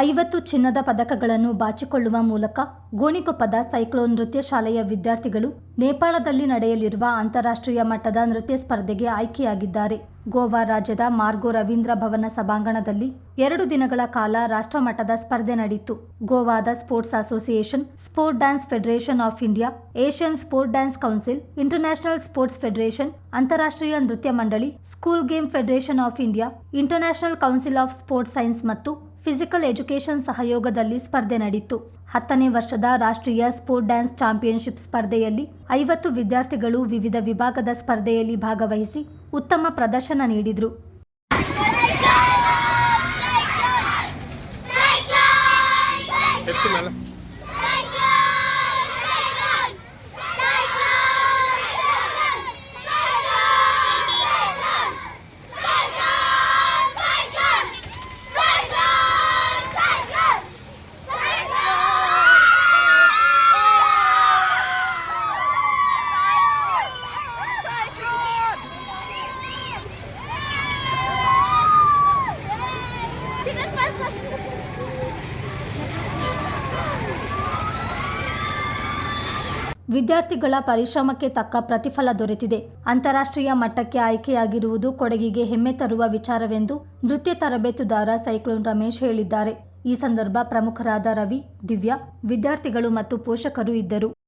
ಐವತ್ತು ಚಿನ್ನದ ಪದಕಗಳನ್ನು ಬಾಚಿಕೊಳ್ಳುವ ಮೂಲಕ ಗೋಣಿಕೊಪ್ಪದ ಸೈಕ್ಲೋನ್ ನೃತ್ಯ ಶಾಲೆಯ ವಿದ್ಯಾರ್ಥಿಗಳು ನೇಪಾಳದಲ್ಲಿ ನಡೆಯಲಿರುವ ಅಂತಾರಾಷ್ಟ್ರೀಯ ಮಟ್ಟದ ನೃತ್ಯ ಸ್ಪರ್ಧೆಗೆ ಆಯ್ಕೆಯಾಗಿದ್ದಾರೆ. ಗೋವಾ ರಾಜ್ಯದ ಮಾರ್ಗೋ ರವೀಂದ್ರ ಭವನ ಸಭಾಂಗಣದಲ್ಲಿ ಎರಡು ದಿನಗಳ ಕಾಲ ರಾಷ್ಟ್ರಮಟ್ಟದ ಸ್ಪರ್ಧೆ ನಡೆಯಿತು. ಗೋವಾದ sports association, sport dance federation of India, Asian sport dance council, international sports federation, ಅಂತಾರಾಷ್ಟ್ರೀಯ ನೃತ್ಯ ಮಂಡಳಿ, school game federation of India, international council of sports science ಮತ್ತು ಫಿಸಿಕಲ್ ಎಜುಕೇಷನ್ ಸಹಯೋಗದಲ್ಲಿ ಸ್ಪರ್ಧೆ ನಡೆಯಿತು ಹತ್ತನೇ ವರ್ಷದ ರಾಷ್ಟ್ರೀಯ ಸ್ಪೋರ್ಟ್ ಡ್ಯಾನ್ಸ್ ಚಾಂಪಿಯನ್ಶಿಪ್ ಸ್ಪರ್ಧೆಯಲ್ಲಿ ಐವತ್ತು ವಿದ್ಯಾರ್ಥಿಗಳು ವಿವಿಧ ವಿಭಾಗದ ಸ್ಪರ್ಧೆಯಲ್ಲಿ ಭಾಗವಹಿಸಿ ಉತ್ತಮ ಪ್ರದರ್ಶನ ನೀಡಿದರು. ವಿದ್ಯಾರ್ಥಿಗಳ ಪರಿಶ್ರಮಕ್ಕೆ ತಕ್ಕ ಪ್ರತಿಫಲ ದೊರೆತಿದೆ. ಅಂತಾರಾಷ್ಟ್ರೀಯ ಮಟ್ಟಕ್ಕೆ ಆಯ್ಕೆಯಾಗಿರುವುದು ಕೊಡಗಿಗೆ ಹೆಮ್ಮೆ ತರುವ ವಿಚಾರವೆಂದು ನೃತ್ಯ ತರಬೇತುದಾರ ಸೈಕ್ಲೋನ್ ರಮೇಶ್ ಹೇಳಿದ್ದಾರೆ. ಈ ಸಂದರ್ಭ ಪ್ರಮುಖರಾದ ರವಿ, ದಿವ್ಯಾ, ವಿದ್ಯಾರ್ಥಿಗಳು ಮತ್ತು ಪೋಷಕರು ಇದ್ದರು.